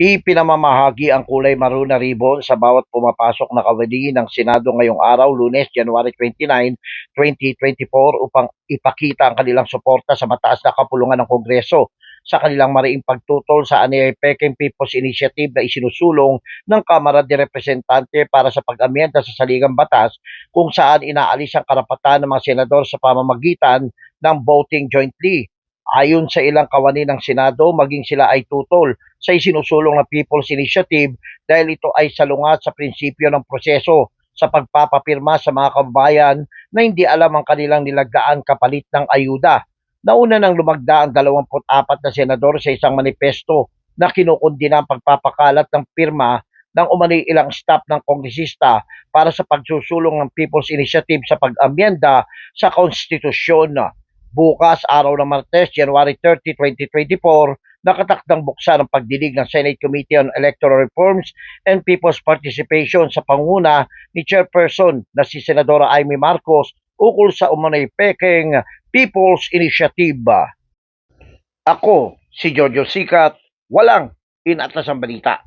Ipinamamahagi ang kulay maroon na ribbon sa bawat pumapasok na kawani ng Senado ngayong araw, lunes, January 29, 2024 upang ipakita ang kanilang suporta sa mataas na kapulungan ng Kongreso sa kanilang mariing pagtutol sa Anay Peking People's Initiative na isinusulong ng Kamara de Representante para sa pag-amyenda sa saligang batas kung saan inaalis ang karapatan ng mga senador sa pamamagitan ng voting jointly. Ayon sa ilang kawani ng Senado, maging sila ay tutol sa isinusulong na People's Initiative dahil ito ay salungat sa prinsipyo ng proseso sa pagpapapirma sa mga kabayan na hindi alam ang kanilang nilagdaan kapalit ng ayuda. Nauna nang lumagda ang 24 na senador sa isang manifesto na kinukundina ang pagpapakalat ng pirma ng umano'y ilang staff ng kongresista para sa pagsusulong ng People's Initiative sa pag-amyenda sa konstitusyon. Bukas, araw ng Martes, January 30, 2024, nakatakdang buksan ang pagdinig ng Senate Committee on Electoral Reforms and People's Participation sa panguna ni Chairperson na si Senadora Amy Marcos ukol sa umano'y Peking People's Initiative. Ako, si Jojo Sikat, walang inatas ang balita.